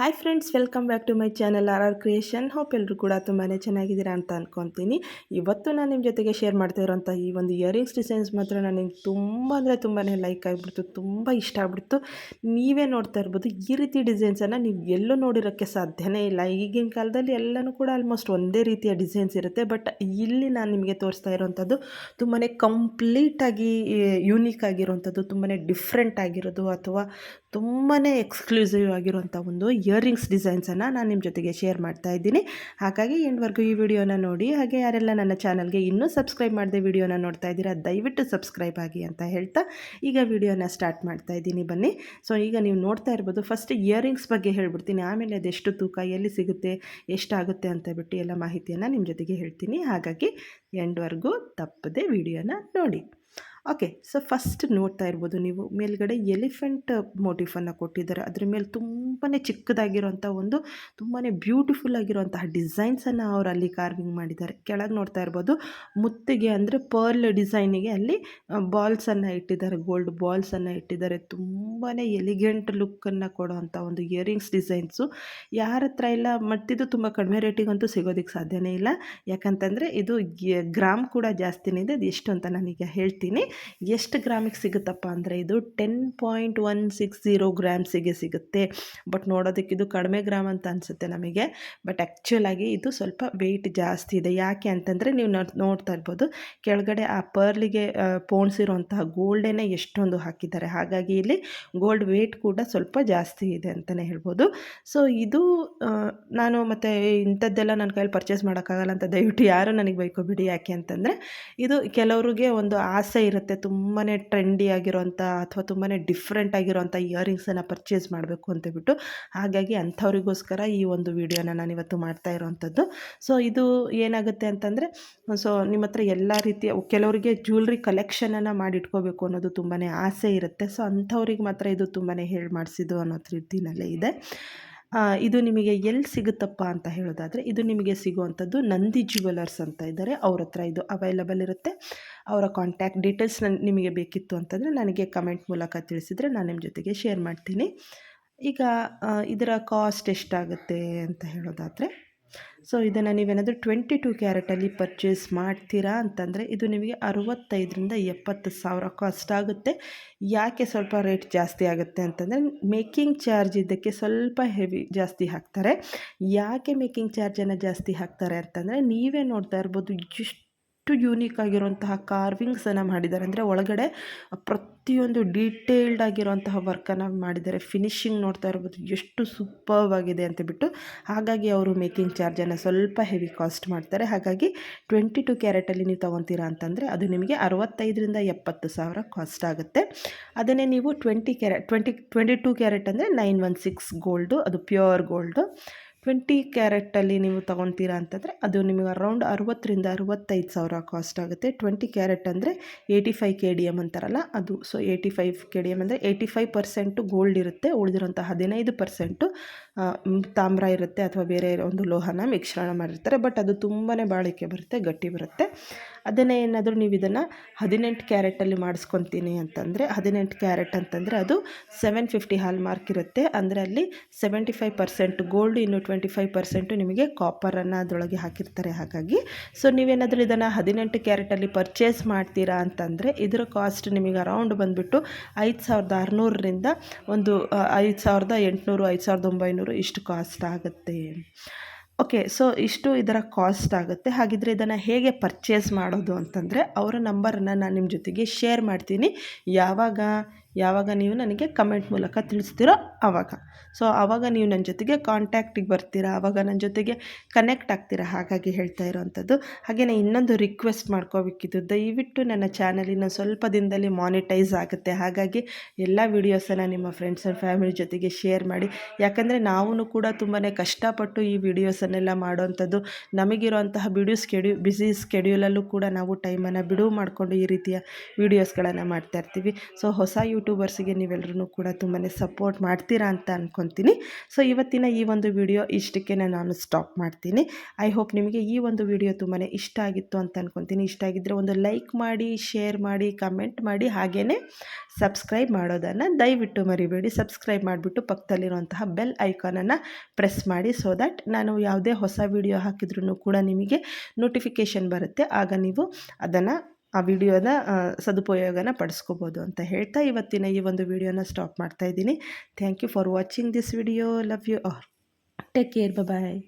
Hi friends welcome back to my channel R R creation hope ಎಲ್ಲರೂ ಕೂಡ ತುಂಬಾ ಚೆನ್ನಾಗಿದ್ದೀರಾ ಅಂತ ಅಂದ್ಕೊತೀನಿ ಇವತ್ತು ನಾನು ನಿಮ್ಮ ಜೊತೆಗೆ ಶೇರ್ ಮಾಡ್ತಾ ಇರೋಂಥ ಈ ಒಂದು ಇಯರಿಂಗ್ಸ್ ಡಿಸೈನ್ಸ್ ಮಾತ್ರ ನನಗೆ ತುಂಬ ಅಂದರೆ ತುಂಬಾ ಲೈಕ್ ಆಗಿಬಿಡ್ತು, ತುಂಬ ಇಷ್ಟ ಆಗ್ಬಿಡ್ತು. ನೀವೇ ನೋಡ್ತಾ ಇರ್ಬೋದು, ಈ ರೀತಿ ಡಿಸೈನ್ಸನ್ನು ನೀವು ಎಲ್ಲೂ ನೋಡಿರೋಕ್ಕೆ ಸಾಧ್ಯನೇ ಇಲ್ಲ. ಈಗಿನ ಕಾಲದಲ್ಲಿ ಎಲ್ಲನೂ ಕೂಡ ಆಲ್ಮೋಸ್ಟ್ ಒಂದೇ ರೀತಿಯ ಡಿಸೈನ್ಸ್ ಇರುತ್ತೆ. ಬಟ್ ಇಲ್ಲಿ ನಾನು ನಿಮಗೆ ತೋರಿಸ್ತಾ ಇರೋವಂಥದ್ದು ತುಂಬಾ ಕಂಪ್ಲೀಟಾಗಿ ಯೂನಿಕ್ ಆಗಿರುವಂಥದ್ದು ತುಂಬಾ ಡಿಫ್ರೆಂಟ್ ಆಗಿರೋದು ಅಥವಾ ತುಂಬಾ ಎಕ್ಸ್ಕ್ಲೂಸಿವ್ ಆಗಿರುವಂಥ ಒಂದು ಇಯರಿಂಗ್ಸ್ ಡಿಸೈನ್ಸನ್ನು ನಾನು ನಿಮ್ಮ ಜೊತೆಗೆ ಶೇರ್ ಮಾಡ್ತಾ ಇದ್ದೀನಿ. ಹಾಗಾಗಿ ಎಂಡ್ವರೆಗೂ ಈ ವಿಡಿಯೋನ ನೋಡಿ, ಹಾಗೆ ಯಾರೆಲ್ಲ ನನ್ನ ಚಾನಲ್ಗೆ ಇನ್ನೂ ಸಬ್ಸ್ಕ್ರೈಬ್ ಮಾಡದೆ ವಿಡಿಯೋನ ನೋಡ್ತಾ ಇದ್ದೀರಾ, ದಯವಿಟ್ಟು ಸಬ್ಸ್ಕ್ರೈಬ್ ಆಗಿ ಅಂತ ಹೇಳ್ತಾ ಈಗ ವಿಡಿಯೋನ ಸ್ಟಾರ್ಟ್ ಮಾಡ್ತಾ ಇದ್ದೀನಿ. ಬನ್ನಿ. ಸೊ ಈಗ ನೀವು ನೋಡ್ತಾ ಇರ್ಬೋದು ಫಸ್ಟ್ ಇಯರಿಂಗ್ಸ್ ಬಗ್ಗೆ ಹೇಳ್ಬಿಡ್ತೀನಿ. ಆಮೇಲೆ ಅದೆಷ್ಟು ತೂಕ, ಎಲ್ಲಿ ಸಿಗುತ್ತೆ, ಎಷ್ಟಾಗುತ್ತೆ ಅಂತ ಬಿಟ್ಟು ಎಲ್ಲ ಮಾಹಿತಿಯನ್ನು ನಿಮ್ಮ ಜೊತೆಗೆ ಹೇಳ್ತೀನಿ. ಹಾಗಾಗಿ ಎಂಡ್ವರೆಗೂ ತಪ್ಪದೆ ವಿಡಿಯೋನ ನೋಡಿ. ಓಕೆ ಸೊ ಫಸ್ಟ್ ನೋಡ್ತಾ ಇರ್ಬೋದು ನೀವು. ಮೇಲ್ಗಡೆ ಎಲಿಫೆಂಟ್ ಮೋಟಿಫನ್ನು ಕೊಟ್ಟಿದ್ದಾರೆ. ಅದ್ರ ಮೇಲೆ ತುಂಬಾ ಚಿಕ್ಕದಾಗಿರೋಂಥ ಒಂದು ತುಂಬಾ ಬ್ಯೂಟಿಫುಲ್ ಆಗಿರುವಂತಹ ಡಿಸೈನ್ಸನ್ನು ಅವರು ಅಲ್ಲಿ ಕಾರ್ವಿಂಗ್ ಮಾಡಿದ್ದಾರೆ. ಕೆಳಗೆ ನೋಡ್ತಾ ಇರ್ಬೋದು, ಮುತ್ತಿಗೆ ಅಂದರೆ ಪರ್ಲ್ ಡಿಸೈನಿಗೆ ಅಲ್ಲಿ ಬಾಲ್ಸನ್ನು ಇಟ್ಟಿದ್ದಾರೆ. ಗೋಲ್ಡ್ ಬಾಲ್ಸನ್ನು ಇಟ್ಟಿದ್ದಾರೆ. ತುಂಬಾ ಎಲಿಗೆಂಟ್ ಲುಕ್ಕನ್ನು ಕೊಡೋವಂಥ ಒಂದು ಇಯರಿಂಗ್ಸ್ ಡಿಸೈನ್ಸು ಯಾರ ಹತ್ರ ಇಲ್ಲ, ಮತ್ತಿದು ತುಂಬ ಕಡಿಮೆ ರೇಟಿಗಂತೂ ಸಿಗೋದಕ್ಕೆ ಸಾಧ್ಯನೇ ಇಲ್ಲ. ಯಾಕಂತಂದರೆ ಇದು ಗ್ರಾಮ್ ಕೂಡ ಜಾಸ್ತಿನೇ ಇದೆ. ಅದು ಎಷ್ಟು ಅಂತ ನಾನೀಗ ಹೇಳ್ತೀನಿ. ಎಷ್ಟು ಗ್ರಾಮಿಗೆ ಸಿಗುತ್ತಪ್ಪ ಅಂದರೆ ಇದು ten point one six zero ಗ್ರಾಮ್ಸಿಗೆ ಸಿಗುತ್ತೆ. ಬಟ್ ನೋಡೋದಕ್ಕೆ ಇದು ಕಡಿಮೆ ಗ್ರಾಮ್ ಅಂತ ಅನಿಸುತ್ತೆ ನಮಗೆ. ಬಟ್ ಆ್ಯಕ್ಚುಲಾಗಿ ಇದು ಸ್ವಲ್ಪ ವೆಯ್ಟ್ ಜಾಸ್ತಿ ಇದೆ. ಯಾಕೆ ಅಂತಂದರೆ ನೀವು ನೋಡ್ತಾ ಇರ್ಬೋದು, ಕೆಳಗಡೆ ಆ ಪರ್ಲಿಗೆ ಪೋಣಿಸಿರುವಂತಹ ಗೋಲ್ಡೇನೆ ಎಷ್ಟೊಂದು ಹಾಕಿದ್ದಾರೆ. ಹಾಗಾಗಿ ಇಲ್ಲಿ ಗೋಲ್ಡ್ ವೇಟ್ ಕೂಡ ಸ್ವಲ್ಪ ಜಾಸ್ತಿ ಇದೆ ಅಂತಲೇ ಹೇಳ್ಬೋದು. ಸೊ ಇದು ನಾನು ಮತ್ತು ಇಂಥದ್ದೆಲ್ಲ ನನ್ನ ಕೈಯಲ್ಲಿ ಪರ್ಚೇಸ್ ಮಾಡೋಕ್ಕಾಗಲ್ಲ ಅಂತ ದಯವಿಟ್ಟು ಯಾರು ನನಗೆ ಬೈಕೋಬಿಡಿ. ಯಾಕೆ ಅಂತಂದರೆ ಇದು ಕೆಲವರಿಗೆ ಒಂದು ಆಸೆ ಇರುತ್ತೆ. ಇರುತ್ತೆ. ತುಂಬಾ ಟ್ರೆಂಡಿ ಆಗಿರೋಂಥ ಅಥವಾ ತುಂಬಾ ಡಿಫ್ರೆಂಟ್ ಆಗಿರೋಂಥ ಇಯರಿಂಗ್ಸನ್ನು ಪರ್ಚೇಸ್ ಮಾಡಬೇಕು ಅಂತೇಳ್ಬಿಟ್ಟು ಹಾಗಾಗಿ ಅಂಥವ್ರಿಗೋಸ್ಕರ ಈ ಒಂದು ವಿಡಿಯೋನ ನಾನು ಇವತ್ತು ಮಾಡ್ತಾ ಇರೋವಂಥದ್ದು. ಸೊ ಇದು ಏನಾಗುತ್ತೆ ಅಂತಂದರೆ ಸೊ ನಿಮ್ಮ ಹತ್ರ ಎಲ್ಲ ರೀತಿಯ, ಕೆಲವರಿಗೆ ಜ್ಯುವೆಲ್ರಿ ಕಲೆಕ್ಷನನ್ನು ಮಾಡಿಟ್ಕೋಬೇಕು ಅನ್ನೋದು ತುಂಬಾ ಆಸೆ ಇರುತ್ತೆ. ಸೊ ಅಂಥವ್ರಿಗೆ ಮಾತ್ರ ಇದು ತುಂಬಾ ಹೇಳಿ ಮಾಡಿಸಿದ್ದು ಅನ್ನೋ ರೀತಿಯಲ್ಲೇ ಇದೆ. ಇದು ನಿಮಗೆ ಎಲ್ಲಿ ಸಿಗುತ್ತಪ್ಪ ಅಂತ ಹೇಳೋದಾದರೆ, ಇದು ನಿಮಗೆ ಸಿಗುವಂಥದ್ದು ನಂದಿ ಜ್ಯುವೆಲರ್ಸ್ ಅಂತ ಇದ್ದಾರೆ. ಅವ್ರ ಹತ್ರ ಇದು ಅವೈಲಬಲ್ ಇರುತ್ತೆ. ಅವರ ಕಾಂಟ್ಯಾಕ್ಟ್ ಡೀಟೇಲ್ಸ್ ನಿಮಗೆ ಬೇಕಿತ್ತು ಅಂತಂದರೆ ನನಗೆ ಕಮೆಂಟ್ ಮೂಲಕ ತಿಳಿಸಿದರೆ ನಾನು ನಿಮ್ಮ ಜೊತೆಗೆ ಶೇರ್ ಮಾಡ್ತೀನಿ. ಈಗ ಇದರ ಕಾಸ್ಟ್ ಎಷ್ಟಾಗುತ್ತೆ ಅಂತ ಹೇಳೋದಾದರೆ ಸೊ ಇದನ್ನು ನೀವೇನಾದರೂ ಟ್ವೆಂಟಿ ಟು ಕ್ಯಾರೆಟಲ್ಲಿ ಪರ್ಚೇಸ್ ಮಾಡ್ತೀರಾ ಅಂತಂದರೆ ಇದು ನಿಮಗೆ ಅರುವತ್ತೈದರಿಂದ ಎಪ್ಪತ್ತು ಸಾವಿರ ಕಾಸ್ಟ್ ಆಗುತ್ತೆ. ಯಾಕೆ ಸ್ವಲ್ಪ ರೇಟ್ ಜಾಸ್ತಿ ಆಗುತ್ತೆ ಅಂತಂದರೆ ಮೇಕಿಂಗ್ ಚಾರ್ಜ್ ಇದಕ್ಕೆ ಸ್ವಲ್ಪ ಹೆವಿ ಜಾಸ್ತಿ ಹಾಕ್ತಾರೆ. ಯಾಕೆ ಮೇಕಿಂಗ್ ಚಾರ್ಜನ್ನು ಜಾಸ್ತಿ ಹಾಕ್ತಾರೆ ಅಂತಂದರೆ ನೀವೇ ನೋಡ್ತಾ ಇರ್ಬೋದು ಇಷ್ಟು ಯೂನಿಕ್ ಆಗಿರುವಂತಹ ಕಾರ್ವಿಂಗ್ಸನ್ನು ಮಾಡಿದ್ದಾರೆ. ಅಂದರೆ ಒಳಗಡೆ ಪ್ರತಿಯೊಂದು ಡೀಟೇಲ್ಡ್ ಆಗಿರುವಂತಹ ವರ್ಕನ್ನು ಮಾಡಿದ್ದಾರೆ. ಫಿನಿಶಿಂಗ್ ನೋಡ್ತಾ ಇರ್ಬೋದು, ಎಷ್ಟು ಸೂಪರ್ ಆಗಿದೆ ಅಂತ ಬಿಟ್ಟು, ಹಾಗಾಗಿ ಅವರು ಮೇಕಿಂಗ್ ಚಾರ್ಜನ್ನು ಸ್ವಲ್ಪ ಹೆವಿ ಕಾಸ್ಟ್ ಮಾಡ್ತಾರೆ. ಹಾಗಾಗಿ ಟ್ವೆಂಟಿ ಟು ಕ್ಯಾರೆಟಲ್ಲಿ ನೀವು ತೊಗೊತೀರಾ ಅಂತಂದರೆ, ಅದು ನಿಮಗೆ ಅರವತ್ತೈದರಿಂದ ಎಪ್ಪತ್ತು ಸಾವಿರ ಕಾಸ್ಟ್ ಆಗುತ್ತೆ. ಅದನ್ನೇ ನೀವು twenty carat twenty twenty two carat ಅಂದರೆ ನೈನ್ ಒನ್ ಸಿಕ್ಸ್ ಗೋಲ್ಡು ಅದು ಪ್ಯೂರ್ ಗೋಲ್ಡು ಟ್ವೆಂಟಿ ಕ್ಯಾರೆಟಲ್ಲಿ ನೀವು ತೊಗೊತೀರಾ ಅಂತಂದರೆ ಅದು ನಿಮಗೆ ಅರೌಂಡ್ ಅರುವತ್ತರಿಂದ ಅರುವತ್ತೈದು ಸಾವಿರ ಕಾಸ್ಟ್ ಆಗುತ್ತೆ. ಟ್ವೆಂಟಿ ಕ್ಯಾರೆಟ್ ಅಂದರೆ eighty five K D M ಅಂತಾರಲ್ಲ, ಅದು so eighty five K D M ಅಂದರೆ ಏಯ್ಟಿ ಫೈವ್ ಪರ್ಸೆಂಟು ಗೋಲ್ಡ್ ಇರುತ್ತೆ ಉಳಿದಿರೋಂಥ ಹದಿನೈದು ಪರ್ಸೆಂಟು ತಾಮ್ರ ಇರುತ್ತೆ ಅಥವಾ ಬೇರೆ ಒಂದು ಲೋಹನ ಮಿಶ್ರಣ ಮಾಡಿರ್ತಾರೆ. ಬಟ್ ಅದು ತುಂಬಾ ಬಾಳಿಕೆ ಬರುತ್ತೆ, ಗಟ್ಟಿ ಬರುತ್ತೆ. ಅದನ್ನೇ ಏನಾದರೂ ನೀವು ಇದನ್ನು ಹದಿನೆಂಟು ಕ್ಯಾರೆಟಲ್ಲಿ ಮಾಡಿಸ್ಕೊತೀನಿ ಅಂತಂದರೆ, ಹದಿನೆಂಟು ಕ್ಯಾರೆಟ್ ಅಂತಂದರೆ ಅದು ಸೆವೆನ್ ಫಿಫ್ಟಿ ಹಾಲ್ ಮಾರ್ಕ್ ಇರುತ್ತೆ. ಅಂದರೆ ಅಲ್ಲಿ ಸೆವೆಂಟಿ ಫೈವ್ ಪರ್ಸೆಂಟ್ ಗೋಲ್ಡ್ ಇನ್ನು ಟ್ವೆಂಟಿ ಫೈವ್ ಪರ್ಸೆಂಟು ನಿಮಗೆ ಕಾಪರನ್ನು ಅದರೊಳಗೆ ಹಾಕಿರ್ತಾರೆ. ಹಾಗಾಗಿ ಸೊ ನೀವೇನಾದರೂ ಇದನ್ನು ಹದಿನೆಂಟು ಕ್ಯಾರೆಟಲ್ಲಿ ಪರ್ಚೇಸ್ ಮಾಡ್ತೀರಾ ಅಂತಂದರೆ, ಇದರ ಕಾಸ್ಟ್ ನಿಮಗೆ ಅರೌಂಡ್ ಬಂದುಬಿಟ್ಟು ಐದು ಸಾವಿರದ ಆರುನೂರರಿಂದ ಒಂದು ಐದು ಸಾವಿರದ ಎಂಟುನೂರು, ಐದು ಸಾವಿರದ ಒಂಬೈನೂರು ಇಷ್ಟು ಕಾಸ್ಟ್ ಆಗುತ್ತೆ. ಓಕೆ, ಸೊ ಇಷ್ಟು ಇದರ ಕಾಸ್ಟ್ ಆಗುತ್ತೆ. ಹಾಗಿದ್ರೆ ಇದನ್ನು ಹೇಗೆ ಪರ್ಚೇಸ್ ಮಾಡೋದು ಅಂತಂದರೆ, ಅವರ ನಂಬರನ್ನು ನಾನು ನಿಮ್ಮ ಜೊತೆಗೆ ಶೇರ್ ಮಾಡ್ತೀನಿ. ಯಾವಾಗ ಯಾವಾಗ ನೀವು ನನಗೆ ಕಮೆಂಟ್ ಮೂಲಕ ತಿಳಿಸ್ತೀರೋ ಆವಾಗ ಸೊ ಆವಾಗ ನೀವು ನನ್ನ ಜೊತೆಗೆ ಕಾಂಟ್ಯಾಕ್ಟಿಗೆ ಬರ್ತೀರಾ? ಆವಾಗ ನನ್ನ ಜೊತೆಗೆ ಕನೆಕ್ಟ್ ಆಗ್ತೀರಾ? ಹಾಗಾಗಿ ಹೇಳ್ತಾ ಇರೋವಂಥದ್ದು. ಹಾಗೆಯೇ ಇನ್ನೊಂದು ರಿಕ್ವೆಸ್ಟ್ ಮಾಡ್ಕೋಬೇಕಿದ್ದು ದಯವಿಟ್ಟು ನನ್ನ ಚಾನಲಿನ ಸ್ವಲ್ಪ ದಿನದಲ್ಲಿ ಮಾನಿಟೈಸ್ ಆಗುತ್ತೆ. ಹಾಗಾಗಿ ಎಲ್ಲ ವೀಡಿಯೋಸನ್ನು ನಿಮ್ಮ ಫ್ರೆಂಡ್ಸ್ ಆ್ಯಂಡ್ ಫ್ಯಾಮಿಲಿ ಜೊತೆಗೆ ಶೇರ್ ಮಾಡಿ. ಯಾಕಂದರೆ ನಾವು ಕೂಡ ತುಂಬಾ ಕಷ್ಟಪಟ್ಟು ಈ ವಿಡಿಯೋಸನ್ನೆಲ್ಲ ಮಾಡೋವಂಥದ್ದು. ನಮಗಿರುವಂತಹ ಬಿಡು ಸ್ಕೆಡ್ಯೂ ಬ್ಯುಸಿ ಸ್ಕೆಡ್ಯೂಲಲ್ಲೂ ಕೂಡ ನಾವು ಟೈಮನ್ನು ಬಿಡುವು ಮಾಡಿಕೊಂಡು ಈ ರೀತಿಯ ವೀಡಿಯೋಸ್ಗಳನ್ನು ಮಾಡ್ತಾ ಇರ್ತೀವಿ. ಸೊ ಹೊಸ ಯೂಟ್ಯೂಬರ್ಸಿಗೆ ನೀವೆಲ್ಲರೂ ಕೂಡ ತುಂಬಾ ಸಪೋರ್ಟ್ ಮಾಡ್ತೀರಾ ಅಂತ ಅಂದ್ಕೊತೀನಿ ಸೊ ಇವತ್ತಿನ ಈ ಒಂದು ವಿಡಿಯೋ ಇಷ್ಟಕ್ಕೆ ನಾನು ಸ್ಟಾಪ್ ಮಾಡ್ತೀನಿ. ಐ ಹೋಪ್ ನಿಮಗೆ ಈ ಒಂದು ವಿಡಿಯೋ ತುಂಬಾ ಇಷ್ಟ ಆಗಿತ್ತು ಅಂತ ಅಂದ್ಕೊತೀನಿ ಇಷ್ಟ ಆಗಿದ್ದರೆ ಒಂದು ಲೈಕ್ ಮಾಡಿ, ಶೇರ್ ಮಾಡಿ, ಕಮೆಂಟ್ ಮಾಡಿ ಹಾಗೆಯೇ ಸಬ್ಸ್ಕ್ರೈಬ್ ಮಾಡೋದನ್ನು ದಯವಿಟ್ಟು ಮರಿಬೇಡಿ. ಸಬ್ಸ್ಕ್ರೈಬ್ ಮಾಡಿಬಿಟ್ಟು ಪಕ್ಕದಲ್ಲಿರುವಂತಹ ಬೆಲ್ ಐಕಾನನ್ನು ಪ್ರೆಸ್ ಮಾಡಿ ಸೊ ದ್ಯಾಟ್ ನಾನು ಯಾವುದೇ ಹೊಸ ವಿಡಿಯೋ ಹಾಕಿದ್ರೂ ಕೂಡ ನಿಮಗೆ ನೋಟಿಫಿಕೇಷನ್ ಬರುತ್ತೆ. ಆಗ ನೀವು ಅದನ್ನು ಆ ವಿಡಿಯೋನ ಸದುಪಯೋಗನ ಪಡಿಸ್ಕೋಬೋದು ಅಂತ ಹೇಳ್ತಾ ಇವತ್ತಿನ ಈ ಒಂದು ವಿಡಿಯೋನ ಸ್ಟಾಪ್ ಮಾಡ್ತಾ ಇದ್ದೀನಿ. Thank you for watching this video love you R take care bye